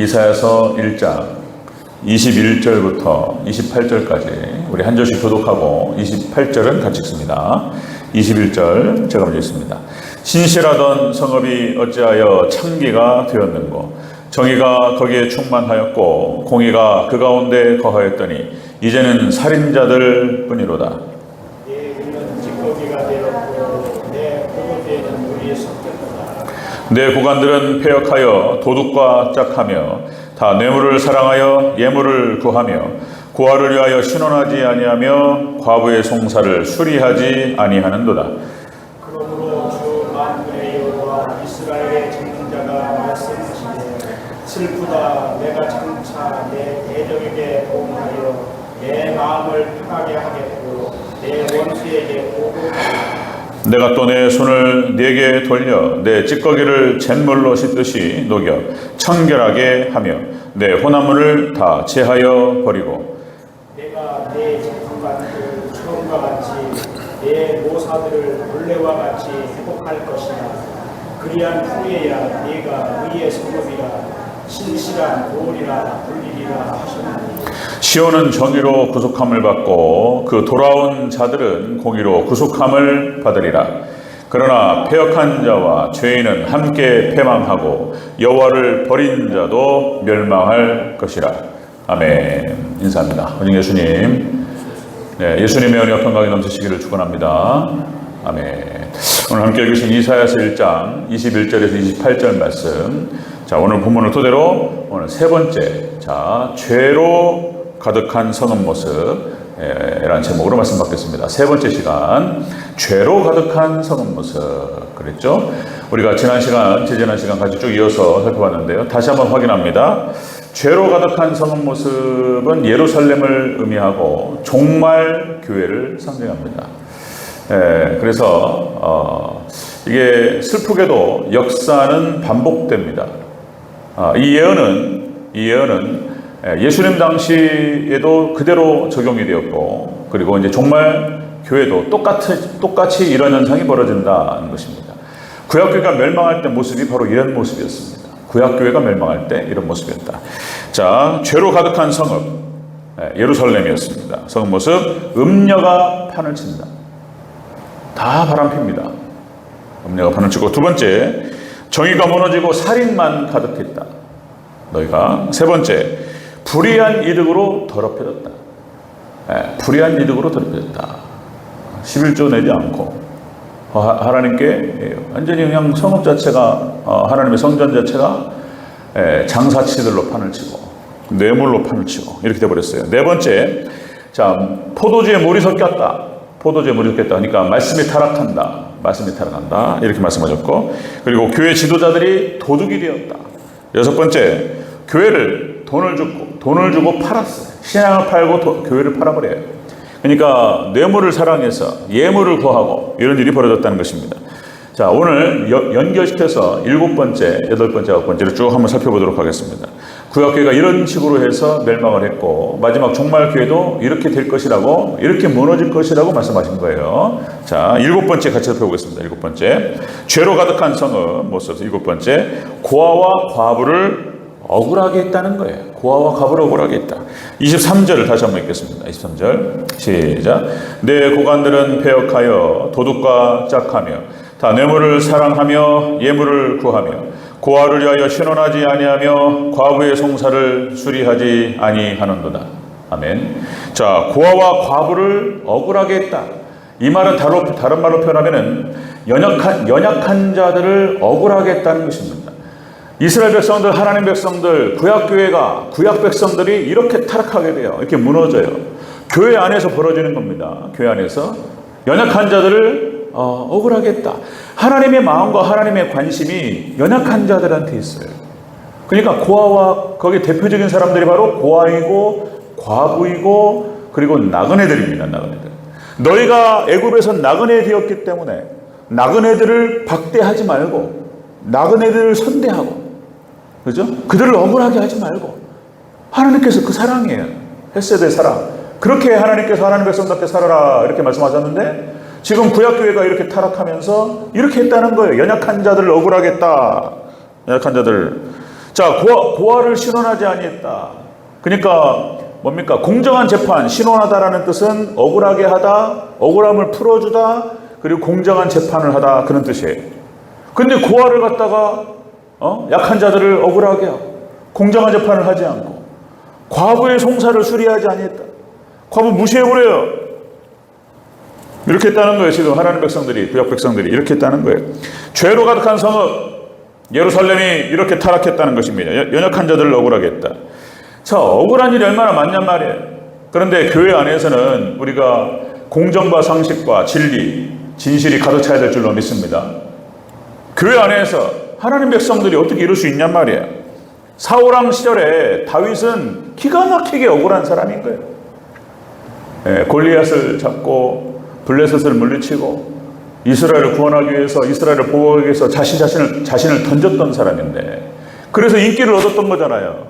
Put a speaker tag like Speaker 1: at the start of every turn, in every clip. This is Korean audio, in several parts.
Speaker 1: 이사야서 1장 21절부터 28절까지 우리 한 절씩 교독하고 28절은 같이 읽습니다. 21절 제가 먼저 읽습니다. 신실하던 성읍이 어찌하여 창기가 되었는고 정의가 거기에 충만하였고 공의가 그 가운데 거하였더니 이제는 살인자들 뿐이로다.
Speaker 2: 내 눈은 찌꺼기가 되었고 내 포도주에는 물이 섞였다.
Speaker 1: 내 구간들은 폐역하여 도둑과 짝하며 다 뇌물을 사랑하여 예물을 구하며 고아를 위하여 신원하지 아니하며 과부의 송사를 수리하지 아니하는도다.
Speaker 2: 그러므로 주 만군의 여호와 이스라엘의 전능자가 말씀하시되 슬프다 내가 장차 내 대적에게 도움하여 내 마음을 편하게 하겠고 내 원수에게 보고하리라.
Speaker 1: 내가 또 내 손을 네게 돌려 내 찌꺼기를 잿물로 씻듯이 녹여 청결하게 하며 내 혼합물을 다 제하여 버리고
Speaker 2: 내가 내 재판관을 처음과 같이 내 모사들을 본래와 같이 회복할 것이다. 그리한 후에야 네가 의의 성읍이라 신실한 도리라 불리리라 하셨나니
Speaker 1: 시온은 정의로 구속함을 받고 그 돌아온 자들은 공의로 구속함을 받으리라. 그러나 패역한 자와 죄인은 함께 패망하고 여호와를 버린 자도 멸망할 것이라. 아멘. 인사합니다. 오직 예수님. 네, 예수님의 은혜와 평강이 넘치시기를 축원합니다. 아멘. 오늘 함께 읽으신 이사야서 1장 21절에서 28절 말씀. 자, 오늘 본문을 토대로 오늘 세 번째. 자, 죄로 가득한 성은 모습. 예, 라는 제목으로 말씀 받겠습니다. 세 번째 시간, 죄로 가득한 성은 모습. 그랬죠? 우리가 지난 시간, 지지난 시간 같이 쭉 이어서 살펴봤는데요. 다시 한번 확인합니다. 죄로 가득한 성은 모습은 예루살렘을 의미하고 종말 교회를 상징합니다. 예, 그래서 어, 이게 슬프게도 역사는 반복됩니다. 아, 이 예언은 이 예언은 예, 예수님 당시에도 그대로 적용이 되었고 그리고 이제 종말 교회도 똑같이 똑같이 이런 현상이 벌어진다는 것입니다. 구약교회가 멸망할 때 모습이 바로 이런 모습이었습니다. 구약교회가 멸망할 때 이런 모습이었다. 자, 죄로 가득한 성읍 예, 예루살렘이었습니다. 성읍 모습 음녀가 판을 친다. 다 바람핍니다. 음녀가 판을 치고 두 번째 정의가 무너지고 살인만 가득했다. 너희가 세 번째 불의한 이득으로 더럽혀졌다. 예, 불의한 이득으로 더럽혀졌다. 11조 내지 않고 어, 하- 하나님께 예, 완전히 그냥 성읍 자체가 어, 하나님의 성전 자체가 예, 장사치들로 판을 치고 뇌물로 판을 치고 이렇게 돼버렸어요. 네 번째, 자 포도주에 물이 섞였다. 포도주에 물이 섞였다. 그러니까 말씀이 타락한다. 말씀이 타락한다. 이렇게 말씀하셨고 그리고 교회 지도자들이 도둑이 되었다. 여섯 번째, 교회를 돈을 주고 돈을 주고 팔았어요. 신앙을 팔고 도- 교회를 팔아버려요. 그러니까 뇌물을 사랑해서 예물을 구하고 이런 일이 벌어졌다는 것입니다. 자, 오늘 여- 연결시켜서 일곱 번째, 여덟 번째, 아홉 번째를 쭉 한번 살펴보도록 하겠습니다. 구약교회가 이런 식으로 해서 멸망을 했고 마지막 종말교회도 이렇게 될 것이라고 이렇게 무너질 것이라고 말씀하신 거예요. 자, 일곱 번째 같이 살펴보겠습니다. 일곱 번째, 죄로 가득한 성읍 모습. 일곱 번째, 고아와 과부를 억울하게 했다는 거예요. 고아와 과부를 억울하게 했다. 23절을 다시 한번 읽겠습니다. 23절 시작. 내 고관들은 폐역하여 도둑과 짝하며 다 뇌물을 사랑하며 예물을 구하며 고아를 위하여 신원하지 아니하며 과부의 송사를 수리하지 아니하는도다. 아멘. 자, 고아와 과부를 억울하게 했다. 이 말은 다른, 말로 표현하면은 연약한, 연약한 자들을 억울하게 했다는 것입니다. 이스라엘 백성들, 하나님 백성들, 구약교회가, 구약 백성들이 이렇게 타락하게 돼요. 이렇게 무너져요. 교회 안에서 벌어지는 겁니다. 교회 안에서. 연약한 자들을 어, 억울하게 했다. 하나님의 마음과 하나님의 관심이 연약한 자들한테 있어요. 그러니까 고아와 거기 대표적인 사람들이 바로 고아이고 과부이고 그리고 나그네들입니다. 나그네들. 너희가 애굽에서 나그네 되었기 때문에 나그네들을 박대하지 말고 나그네들을 선대하고 그죠? 그들을 억울하게 하지 말고 하나님께서 그 사랑이에요. 햇세대 사랑. 그렇게 하나님께서 하나님 백성답게 살아라 이렇게 말씀하셨는데 지금 구약교회가 이렇게 타락하면서 이렇게 했다는 거예요. 연약한 자들을 억울하겠다. 연약한 자들. 자, 고아, 고아를 신원하지 아니했다. 그러니까 뭡니까? 공정한 재판, 신원하다라는 뜻은 억울하게 하다, 억울함을 풀어주다, 그리고 공정한 재판을 하다 그런 뜻이에요. 근데 고아를 갖다가 어? 약한 자들을 억울하게 하고 공정한 재판을 하지 않고 과부의 송사를 수리하지 아니했다. 과부 무시해버려요. 이렇게 했다는 거예요. 지금 하나님 백성들이, 구약 백성들이 이렇게 했다는 거예요. 죄로 가득한 성읍, 예루살렘이 이렇게 타락했다는 것입니다. 연- 연약한 자들을 억울하게 했다. 자, 억울한 일이 얼마나 많냔 말이에요. 그런데 교회 안에서는 우리가 공정과 상식과 진리, 진실이 가득 차야 될 줄로 믿습니다. 교회 안에서 하나님 백성들이 어떻게 이럴 수 있냔 말이에요. 사울왕 시절에 다윗은 기가 막히게 억울한 사람인 거예요. 예, 골리앗을 잡고 블레셋을 물리치고 이스라엘을 구원하기 위해서 이스라엘을 보호하기 위해서 자신 자신을 자신을 던졌던 사람인데 그래서 인기를 얻었던 거잖아요.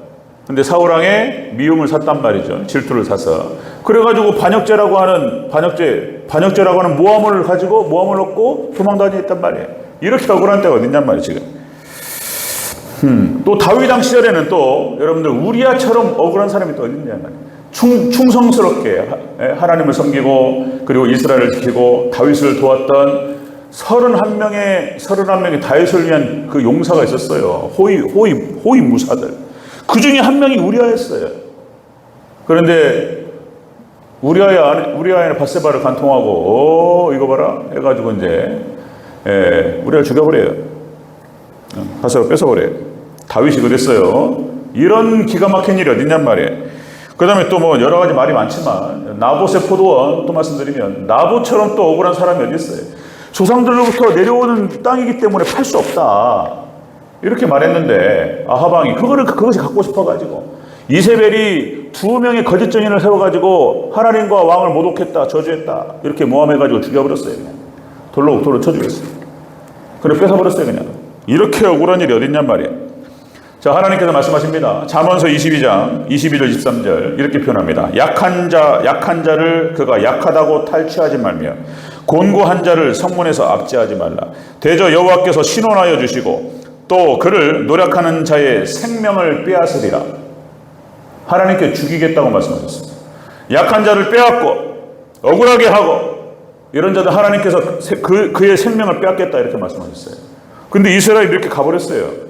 Speaker 1: 근데 사울왕의 미움을 샀단 말이죠. 질투를 사서 그래가지고 반역죄라고 하는 반역죄 반역죄라고 하는 모함을 가지고 모함을 얻고 도망다녔단 말이에요. 이렇게 억울한 때가 어딨냔 말이에요 지금. 음, 또 다윗왕 시절에는 또 여러분들 우리야처럼 억울한 사람이 또 말이에요. 충, 충성스럽게 하- 예, 하나님을 섬기고 그리고 이스라엘을 지키고 다윗을 도왔던 31명의 31명의 다윗을 위한 그 용사가 있었어요. 호위 호위 호위 무사들. 그 중에 한 명이 우리아였어요. 그런데 우리아의 우리아의 바세바를 간통하고 어, 이거 봐라 해 가지고 이제 예, 우리아를 죽여 버려요. 바세바 뺏어 버려요. 다윗이 그랬어요. 이런 기가 막힌 일이 어딨냔 말이에요. 그 다음에 또 뭐 여러 가지 말이 많지만 나봇의 포도원 또 말씀드리면 나봇처럼 또 억울한 사람이 어디 있어요. 조상들로부터 내려오는 땅이기 때문에 팔 수 없다. 이렇게 말했는데 아하방이 그거를 그것이 갖고 싶어가지고 이세벨이 두 명의 거짓 증인을 세워가지고 하나님과 왕을 모독했다 저주했다 이렇게 모함해가지고 죽여버렸어요 그냥 돌로 돌로 쳐 죽였어요. 그래 뺏어버렸어요 그냥 이렇게 억울한 일이 어딨냔 말이에요. 자, 하나님께서 말씀하십니다. 잠언서 22장 22절 23절 이렇게 표현합니다. 약한 자 약한 자를 그가 약하다고 탈취하지 말며 곤고한 자를 성문에서 압제하지 말라. 대저 여호와께서 신원하여 주시고 또 그를 노력하는 자의 생명을 빼앗으리라. 하나님께 죽이겠다고 말씀하셨습니다. 약한 자를 빼앗고 억울하게 하고 이런 자들 하나님께서 그, 그의 생명을 빼앗겠다 이렇게 말씀하셨어요. 근데 이스라엘이 이렇게 가버렸어요.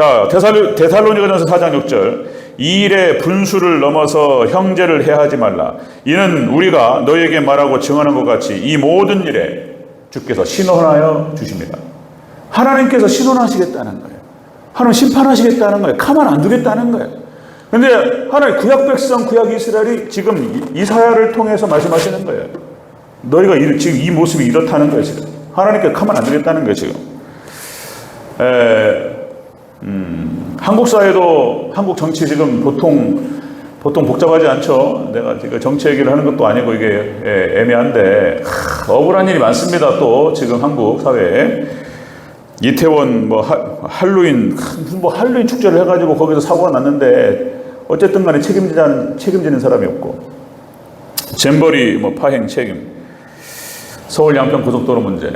Speaker 1: 자, 데살로, 데살로니가전서 4장 6절. 이 일의 분수를 넘어서 형제를 해하지 말라. 이는 우리가 너에게 말하고 증언한 것 같이 이 모든 일에 주께서 신원하여 주십니다. 하나님께서 신원하시겠다는 거예요. 하나님 심판하시겠다는 거예요. 가만 안 두겠다는 거예요. 근데 하나님 구약 백성, 구약 이스라엘이 지금 이- 이사야를 통해서 말씀하시는 거예요. 너희가 이- 지금 이 모습이 이렇다는 거예요, 지금. 하나님께 가만 안 두겠다는 거예요, 지금. 에, 음, 한국 사회도 한국 정치 지금 보통 보통 복잡하지 않죠. 내가 지금 정치 얘기를 하는 것도 아니고 이게 예, 애매한데. 하, 억울한 일이 많습니다. 또 지금 한국 사회에. 이태원 뭐 하, 할로윈 무슨 뭐 할로윈 축제를 해가지고 거기서 사고가 났는데 어쨌든 간에 책임지는 책임지는 사람이 없고. 잼버리 뭐 파행 책임. 서울 양평 고속도로 문제. 예,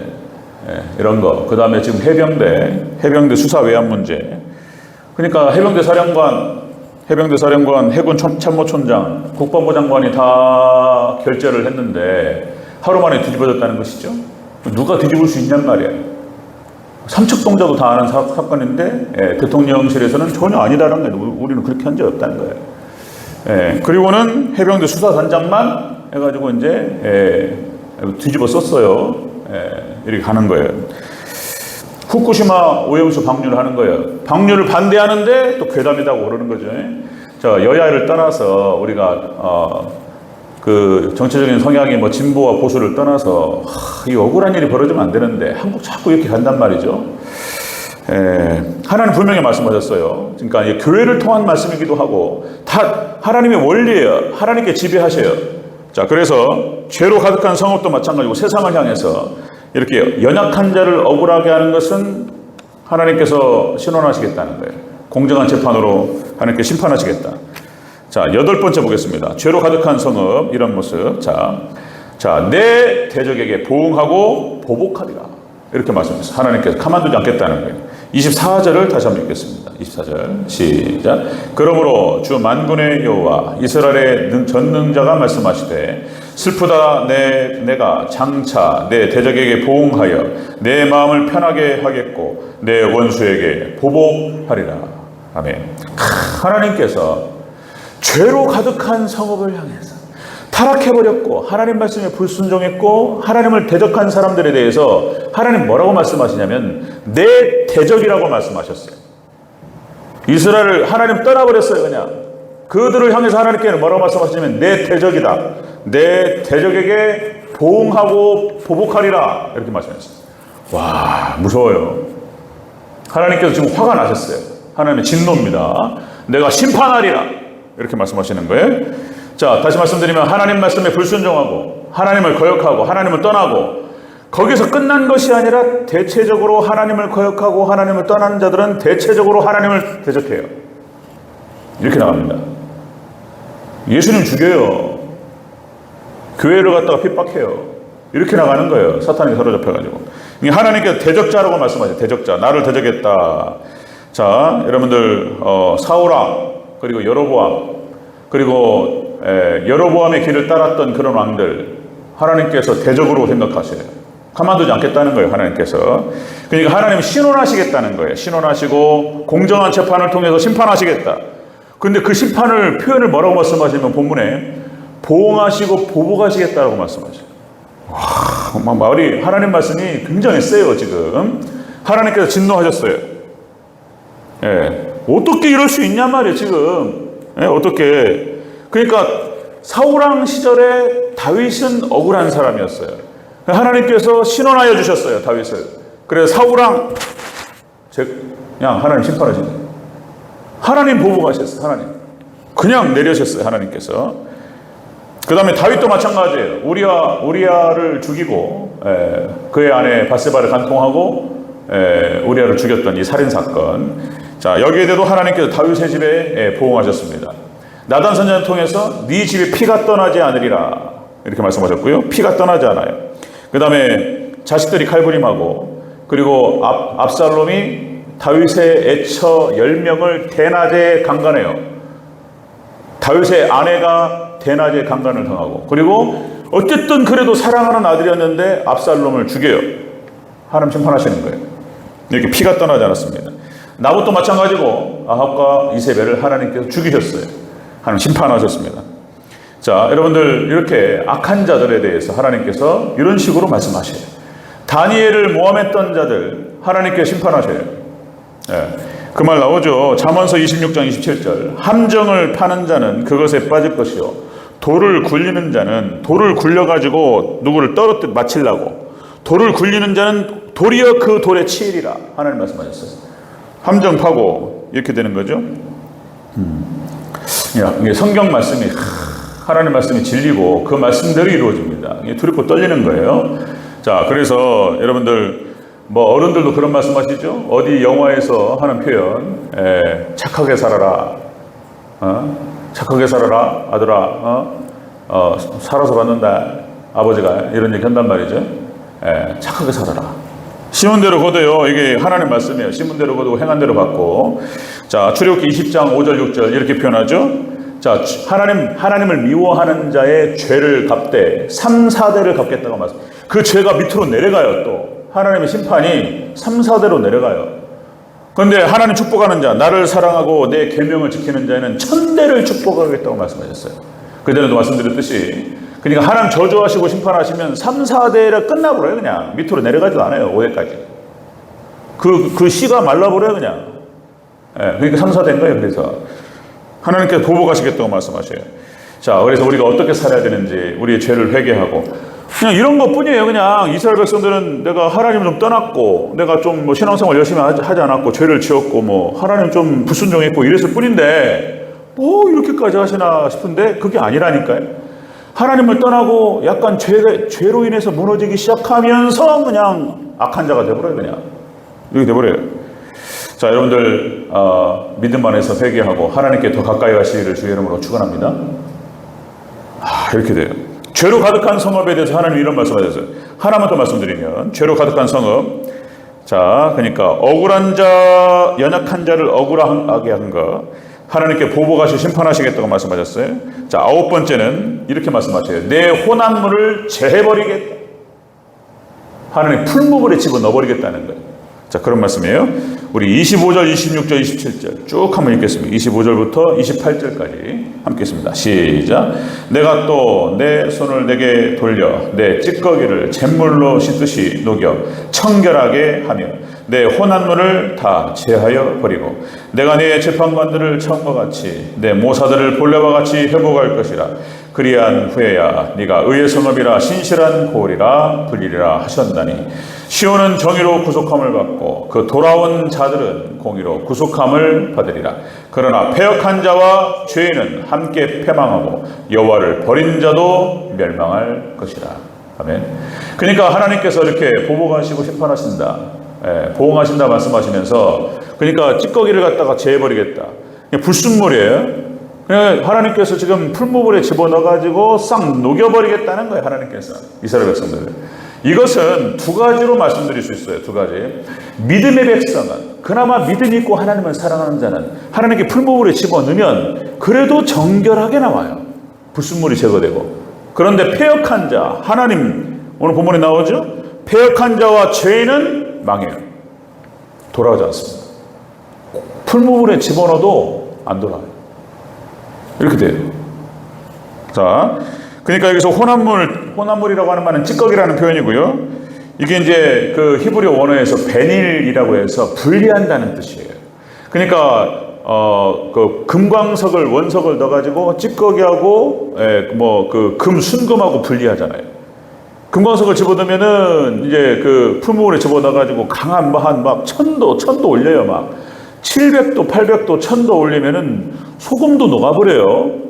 Speaker 1: 이런 거. 그 다음에 지금 해병대, 해병대 수사 외환 문제. 그러니까 해병대 사령관, 해병대 사령관, 해군 참- 참모총장, 국방부 장관이 다 결재를 했는데 하루 만에 뒤집어졌다는 것이죠. 누가 뒤집을 수 있냔 말이에요. 삼척동자도 다 아는 사, 건인데 예, 대통령실에서는 전혀 아니다라는 거예요. 우리- 우리는 그렇게 한적 없다는 거예요. 예, 그리고는 해병대 수사단장만 해가지고 이제 예, 뒤집어 썼어요. 예, 이렇게 가는 거예요. 후쿠시마 오염수 방류를 하는 거예요. 방류를 반대하는데 또 괴담이라고 그러는 거죠. 자 여야를 떠나서 우리가 어, 그 정치적인 성향이 뭐 진보와 보수를 떠나서 하, 이 억울한 일이 벌어지면 안 되는데 한국 자꾸 이렇게 간단 말이죠. 에, 하나님 분명히 말씀하셨어요. 그러니까 이 교회를 통한 말씀이기도 하고 다 하나님의 원리예요. 하나님께 지배하셔요. 자, 그래서 죄로 가득한 성읍도 마찬가지고 세상을 향해서 이렇게 연약한 자를 억울하게 하는 것은 하나님께서 신원하시겠다는 거예요. 공정한 재판으로 하나님께 심판하시겠다. 자, 여덟 번째 보겠습니다. 죄로 가득한 성읍, 이런 모습. 자, 자, 내 대적에게 보응하고 보복하리라. 이렇게 말씀했어요. 하나님께서 가만두지 않겠다는 거예요. 24절을 다시 한번 읽겠습니다. 24절 시작. 그러므로 주 만군의 여호와 이스라엘의 능- 전능자가 말씀하시되 슬프다 내 내가 장차 내 대적에게 보응하여 내 마음을 편하게 하겠고 내 원수에게 보복하리라. 아멘. 크, 하나님께서 죄로 가득한 성읍을 향해서 타락해버렸고 하나님 말씀에 불순종했고 하나님을 대적한 사람들에 대해서 하나님 뭐라고 말씀하시냐면 내 대적이라고 말씀하셨어요. 이스라엘을 하나님 떠나버렸어요 그냥. 그들을 향해서 하나님께는 뭐라고 말씀하시냐면 내 대적이다. 내 대적에게 보응하고 보복하리라 이렇게 말씀하셨어요. 와 무서워요. 하나님께서 지금 화가 나셨어요. 하나님의 진노입니다. 내가 심판하리라. 이렇게 말씀하시는 거예요. 자, 다시 말씀드리면 하나님 말씀에 불순종하고 하나님을 거역하고 하나님을 떠나고 거기서 끝난 것이 아니라 대체적으로 하나님을 거역하고 하나님을 떠나는 자들은 대체적으로 하나님을 대적해요. 이렇게 나갑니다. 예수님 죽여요. 교회를 갖다가 핍박해요. 이렇게 나가는 거예요. 사탄이 사로잡혀가지고. 하나님께서 대적자라고 말씀하세요. 대적자. 나를 대적했다. 자, 여러분들, 어, 사우랑, 그리고 여로보암, 그리고 에, 여로보암의 길을 따랐던 그런 왕들, 하나님께서 대적으로 생각하셔요. 가만두지 않겠다는 거예요, 하나님께서. 그러니까 하나님 신원하시겠다는 거예요. 신원하시고, 공정한 재판을 통해서 심판하시겠다. 근데 그 심판을, 표현을 뭐라고 말씀하시면 본문에, 보응하시고 보복하시겠다라고 말씀하셔요. 막 마을이 하나님 말씀이 굉장히 세요 지금 하나님께서 진노하셨어요. 예, 어떻게 이럴 수 있냔 말이에요 지금. 예, 어떻게? 그러니까 사우랑 시절에 다윗은 억울한 사람이었어요. 하나님께서 신원하여 주셨어요 다윗을. 그래서 사우랑 제 그냥 하나님 심판하신 거예요. 하나님 보복하셨어요 하나님. 그냥 내려셨어요 하나님께서. 그 다음에 다윗도 마찬가지예요. 우리아, 우리아를 죽이고, 에, 그의 아내 바세바를 간통하고, 에, 우리아를 죽였던 이 살인사건. 자, 여기에 대해도 하나님께서 다윗의 집에 에, 보응하셨습니다. 나단 선자를 통해서 네 집에 피가 떠나지 않으리라. 이렇게 말씀하셨고요. 피가 떠나지 않아요. 그 다음에 자식들이 칼부림하고, 그리고 압, 압살롬이 다윗의 애처 10명을 대낮에 강간해요. 다윗의 아내가 대낮에 강간을 당하고 그리고 어쨌든 그래도 사랑하는 아들이었는데 압살롬을 죽여요. 하나님 심판하시는 거예요. 이렇게 피가 떠나지 않았습니다. 나봇도 마찬가지고 아합과 이세벨을 하나님께서 죽이셨어요. 하나님 심판하셨습니다. 자, 여러분들 이렇게 악한 자들에 대해서 하나님께서 이런 식으로 말씀하셔요. 다니엘을 모함했던 자들 하나님께서 심판하셔요. 예. 그말 나오죠. 잠언서 26장 27절. 함정을 파는 자는 그것에 빠질 것이요. 돌을 굴리는 자는 돌을 굴려가지고 누구를 떨어뜨 맞히려고. 돌을 굴리는 자는 도리어 그 돌에 치이리라. 하나님 말씀하셨어요. 함정 파고 이렇게 되는 거죠. 음. 야, 성경 말씀이 하, 하나님 말씀이 진리고 그 말씀대로 이루어집니다. 두렵고 떨리는 거예요. 자, 그래서 여러분들 뭐 어른들도 그런 말씀하시죠. 어디 영화에서 하는 표현, 에, 착하게 살아라, 어? 착하게 살아라, 아들아, 어? 어, 살아서 받는다, 아버지가 이런 얘기 한단 말이죠. 에, 착하게 살아라. 심은 대로 거둬요. 이게 하나님 말씀이에요. 심은 대로 거두고 행한 대로 받고. 자, 출애굽기 20장 5절 6절 이렇게 표현하죠. 자, 하나님 하나님을 미워하는 자의 죄를 갚되 3, 4대를 갚겠다고 말씀. 그 죄가 밑으로 내려가요, 또. 하나님의 심판이 3, 4대로 내려가요. 그런데 하나님 축복하는 자, 나를 사랑하고 내 계명을 지키는 자에는 천대를 축복하겠다고 말씀하셨어요. 그전에도 말씀드렸듯이 그러니까 하나님 저주하시고 심판하시면 3, 4대를 끝나버려요, 그냥. 밑으로 내려가지도 않아요, 5대까지. 그, 그 씨가 말라버려요, 그냥. 예, 그러니까 3, 4대인 거예요, 그래서. 하나님께서 보복하시겠다고 말씀하셔요. 자, 그래서 우리가 어떻게 살아야 되는지, 우리의 죄를 회개하고, 그냥 이런 것 뿐이에요. 그냥 이스라엘 백성들은 내가 하나님을 좀 떠났고, 내가 좀 뭐 신앙생활 열심히 하지, 않았고, 죄를 지었고, 뭐, 하나님 좀 불순종했고, 이랬을 뿐인데, 뭐, 이렇게까지 하시나 싶은데, 그게 아니라니까요. 하나님을 떠나고 약간 죄, 죄로 인해서 무너지기 시작하면서 그냥 악한 자가 돼버려요, 그냥. 이렇게 돼버려요. 자, 여러분들, 어, 믿음 안에서 회개하고 하나님께 더 가까이 가시기를 주의 이름으로 축원합니다. 아, 이렇게 돼요. 죄로 가득한 성읍에 대해서 하나님 이런 말씀하셨어요. 하나만 더 말씀드리면 죄로 가득한 성읍. 자, 그러니까 억울한 자, 연약한 자를 억울하게 한 거. 하나님께 보복하시 심판하시겠다고 말씀하셨어요. 자, 아홉 번째는 이렇게 말씀하셔요. 내 혼합물을 제해버리겠다. 하나님 풀무불에 집어 넣어버리겠다는 거예요. 자, 그런 말씀이에요. 우리 25절, 26절, 27절 쭉 한번 읽겠습니다. 25절부터 28절까지 함께 읽습니다. 시작. 내가 또 내 손을 내게 돌려 내 찌꺼기를 잿물로 씻듯이 녹여 청결하게 하며 내 혼한 물을 다 제하여 버리고 내가 내 재판관들을 처음과 같이 내 모사들을 본래와 같이 회복할 것이라 그리한 후에야 네가 의의 성읍이라 신실한 고을이라 불리리라 하셨나니 시온은 정의로 구속함을 받고 그 돌아온 자들은 공의로 구속함을 받으리라. 그러나 패역한 자와 죄인은 함께 패망하고 여호와를 버린 자도 멸망할 것이라. 아멘. 그러니까 하나님께서 이렇게 보복하시고 심판하신다. 예, 보응하신다 말씀하시면서 그러니까 찌꺼기를 갖다가 제해버리겠다. 그냥 불순물이에요 하나님께서 지금 풀무불에 집어넣어가지고 싹 녹여버리겠다는 거예요. 하나님께서 이스라엘 백성들을. 이것은 두 가지로 말씀드릴 수 있어요. 두 가지. 믿음의 백성은 그나마 믿음이 있고 하나님을 사랑하는 자는 하나님께 풀무불에 집어넣으면 그래도 정결하게 나와요. 불순물이 제거되고. 그런데 폐역한 자, 하나님 오늘 본문에 나오죠. 폐역한 자와 죄인은 망해요. 돌아오지 않습니다. 풀무불에 집어넣어도 안 돌아와요. 이렇게 돼요. 자, 그러니까 여기서 혼합물, 혼합물이라고 하는 말은 찌꺼기라는 표현이고요. 이게 이제 그 히브리 원어에서 베닐이라고 해서 분리한다는 뜻이에요. 그러니까 어, 그 금광석을 원석을 넣어가지고 찌꺼기하고 뭐 그 금 순금하고 분리하잖아요. 금광석을 집어넣으면은 이제 그 풀무울에 집어넣어가지고 강한 뭐 한 막 천도 천도 올려요 막 700도 800도 천도 올리면은 소금도 녹아버려요.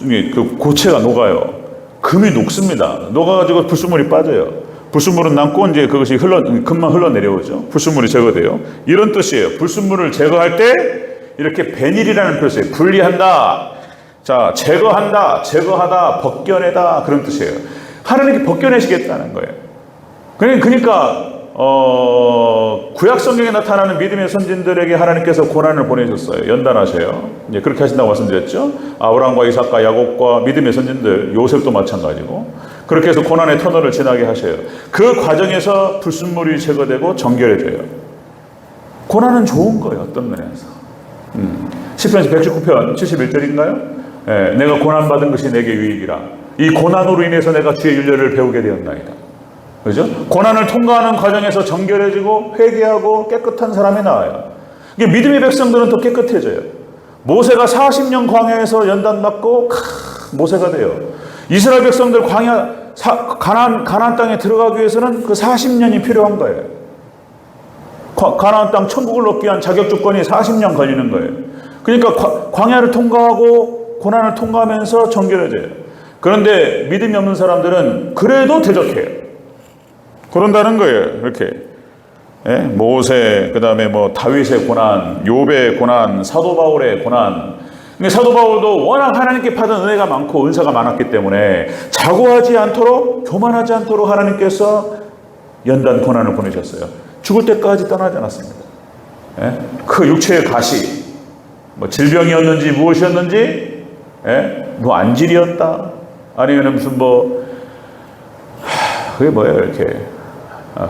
Speaker 1: 그 고체가 녹아요. 금이 녹습니다. 녹아가지고 불순물이 빠져요. 불순물은 남고 이제 그것이 흘러 금만 흘러 내려오죠. 불순물이 제거돼요. 이런 뜻이에요. 불순물을 제거할 때 이렇게 베닐이라는 표시에 분리한다. 자, 제거한다, 제거하다, 벗겨내다 그런 뜻이에요. 하나님께 벗겨내시겠다는 거예요. 그러니까 어, 구약 성경에 나타나는 믿음의 선진들에게 하나님께서 고난을 보내셨어요. 연단하셔요. 이제 그렇게 하신다고 말씀드렸죠. 아브라함과 이삭과 야곱과 믿음의 선진들, 요셉도 마찬가지고 그렇게 해서 고난의 터널을 지나게 하셔요. 그 과정에서 불순물이 제거되고 정결해져요. 고난은 좋은 거예요. 어떤 면에서. 음. 10편 119편 71절인가요? 예, 내가 고난받은 것이 내게 유익이라. 이 고난으로 인해서 내가 주의 윤례를 배우게 되었나이다. 그죠? 고난을 통과하는 과정에서 정결해지고 회개하고 깨끗한 사람이 나와요. 이게 믿음의 백성들은 또 깨끗해져요. 모세가 40년 광야에서 연단 받고 크, 모세가 돼요. 이스라엘 백성들 광야 사, 가나안 가나안 땅에 들어가기 위해서는 그 40년이 필요한 거예요. 과- 가나안 땅 천국을 얻기 위한 자격 조건이 40년 걸리는 거예요. 그러니까 과- 광야를 통과하고 고난을 통과하면서 정결해져요. 그런데 믿음이 없는 사람들은 그래도 대적해요. 그런다는 거예요. 이렇게 예? 모세, 그 다음에 뭐 다윗의 고난, 요배의 고난, 사도 바울의 고난. 근데 사도 바울도 워낙 하나님께 받은 은혜가 많고 은사가 많았기 때문에 자고하지 않도록 교만하지 않도록 하나님께서 연단 고난을 보내셨어요. 죽을 때까지 떠나지 않았습니다. 예? 그 육체의 가시, 뭐 질병이었는지 무엇이었는지, 예? 뭐 안질이었다, 아니면 무슨 뭐 하, 그게 뭐예요 이렇게 아,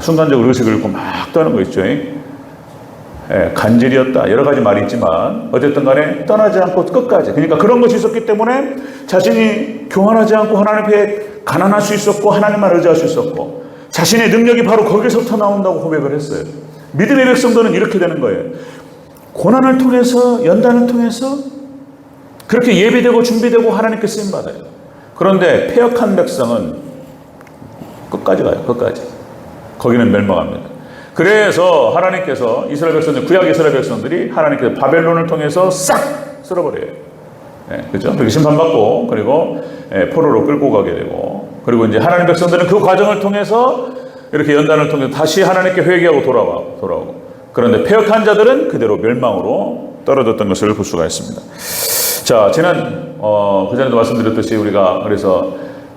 Speaker 1: 순간적으로 의식을 잃고 막 떠는 거 있죠. 예, 간질이었다. 여러 가지 말이 있지만 어쨌든 간에 떠나지 않고 끝까지. 그러니까 그런 것이 있었기 때문에 자신이 교만하지 않고 하나님 앞에 가난할 수 있었고 하나님만 의지할 수 있었고 자신의 능력이 바로 거기서부터 나온다고 고백을 했어요. 믿음의 백성들은 이렇게 되는 거예요. 고난을 통해서 연단을 통해서 그렇게 예비되고 준비되고 하나님께 쓰임 받아요. 그런데 폐역한 백성은 끝까지 가요. 끝까지. 거기는 멸망합니다. 그래서 하나님께서 이스라엘 백성들, 구약 이스라엘 백성들이 하나님께서 바벨론을 통해서 싹 쓸어버려요. 예, 그죠? 그렇게 심판받고, 그리고 예, 포로로 끌고 가게 되고, 그리고 이제 하나님 백성들은 그 과정을 통해서 이렇게 연단을 통해서 다시 하나님께 회개하고 돌아와, 돌아오고. 그런데 폐역한 자들은 그대로 멸망으로 떨어졌던 것을 볼 수가 있습니다. 자, 지난, 어, 그전에도 말씀드렸듯이 우리가 그래서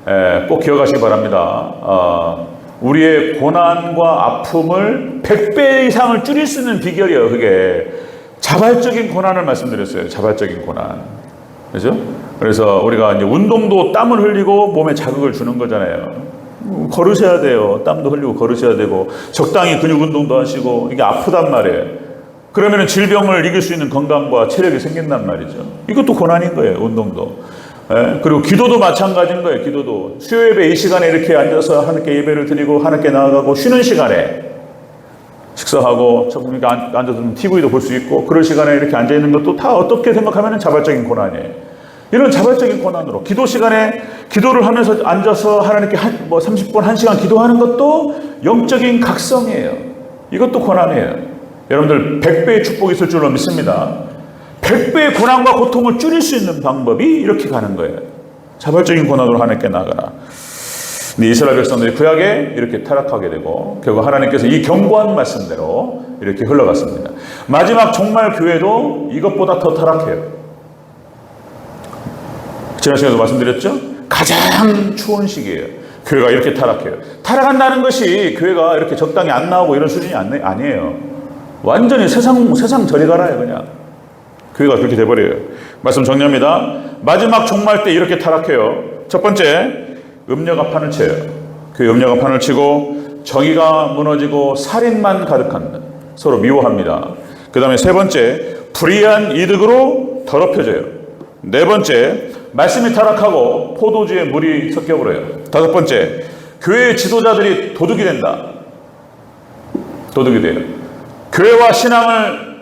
Speaker 1: 에, 꼭 기억하시기 바랍니다. 어, 우리의 고난과 아픔을 100배 이상을 줄일 수 있는 비결이에요. 그게 자발적인 고난을 말씀드렸어요. 자발적인 고난. 그죠? 그래서 우리가 이제 운동도 땀을 흘리고 몸에 자극을 주는 거잖아요. 걸으셔야 돼요. 땀도 흘리고 걸으셔야 되고 적당히 근육 운동도 하시고 이게 아프단 말이에요. 그러면 질병을 이길 수 있는 건강과 체력이 생긴단 말이죠. 이것도 고난인 거예요. 운동도. 예? 그리고 기도도 마찬가지인 거예요. 기도도 수요 예배 이 시간에 이렇게 앉아서 하나님께 예배를 드리고 하나님께 나아가고 쉬는 시간에 식사하고 앉- 앉아서 좀 TV도 볼 수 있고 그럴 시간에 이렇게 앉아 있는 것도 다 어떻게 생각하면 자발적인 고난이에요. 이런 자발적인 고난으로 기도 시간에 기도를 하면서 앉아서 하나님께 한, 뭐 30분, 1시간 기도하는 것도 영적인 각성이에요. 이것도 고난이에요. 여러분들 100배의 축복이 있을 줄로 믿습니다. 100배의 고난과 고통을 줄일 수 있는 방법이 이렇게 가는 거예요. 자발적인 고난으로 하나님께 나가라. 근데 이스라엘 백성들이 구약에 이렇게 타락하게 되고 결국 하나님께서 이 경고한 말씀대로 이렇게 흘러갔습니다. 마지막 종말 교회도 이것보다 더 타락해요. 지난 시간에도 말씀드렸죠? 가장 추운 시기예요. 교회가 이렇게 타락해요. 타락한다는 것이 교회가 이렇게 적당히 안 나오고 이런 수준이 아니- 아니에요. 완전히 세상 세상 저리 가라요 그냥. 교회가 그렇게 돼버려요. 말씀 정리합니다. 마지막 종말 때 이렇게 타락해요. 첫 번째, 음녀가 판을 쳐요. 교회 음녀가 판을 치고 정의가 무너지고 살인만 가득한다. 서로 미워합니다. 그 다음에 세 번째, 불의한 이득으로 더럽혀져요. 네 번째, 말씀이 타락하고 포도주에 물이 섞여버려요. 다섯 번째, 교회 지도자들이 도둑이 된다. 도둑이 돼요. 교회와 신앙을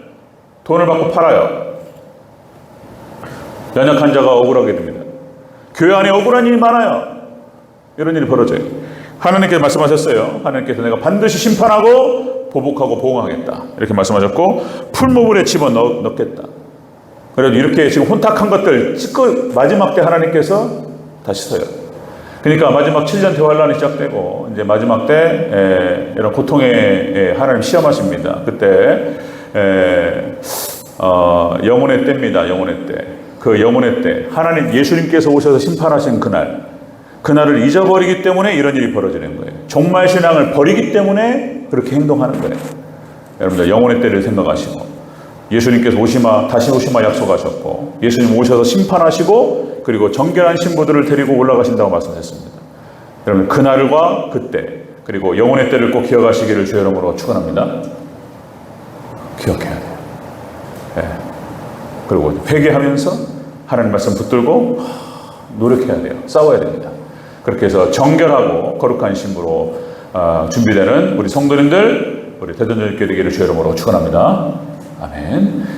Speaker 1: 돈을 받고 팔아요. 연약한 자가 억울하게 됩니다. 교회 안에 억울한 일이 많아요. 이런 일이 벌어져요. 하나님께서 말씀하셨어요. 하나님께서 내가 반드시 심판하고 보복하고 보응하겠다. 이렇게 말씀하셨고 풀무불에 집어 넣, 넣겠다. 그래도 이렇게 지금 혼탁한 것들 찌꺼 마지막 때 하나님께서 다시 서요. 그러니까 마지막 7년 대환란이 시작되고 이제 마지막 때 에, 이런 고통의 에, 하나님 시험하십니다. 그때 에, 어, 영혼의 때입니다. 영혼의 때. 그 영혼의 때 하나님 예수님께서 오셔서 심판하신 그날 그날을 잊어버리기 때문에 이런 일이 벌어지는 거예요. 종말 신앙을 버리기 때문에 그렇게 행동하는 거예요. 여러분들 영혼의 때를 생각하시고 예수님께서 오시마 다시 오시마 약속하셨고 예수님 오셔서 심판하시고 그리고 정결한 신부들을 데리고 올라가신다고 말씀하셨습니다. 여러분 그날과 그때 그리고 영혼의 때를 꼭 기억하시기를 주의 이름으로 축원합니다. 기억해야 돼요. 예. 그리고 회개하면서 하나님 말씀 붙들고 노력해야 돼요. 싸워야 됩니다. 그렇게 해서 정결하고 거룩한 신부로 아, 준비되는 우리 성도님들 우리 대전절교회 되기를 주의 이름으로 축원합니다. 아멘.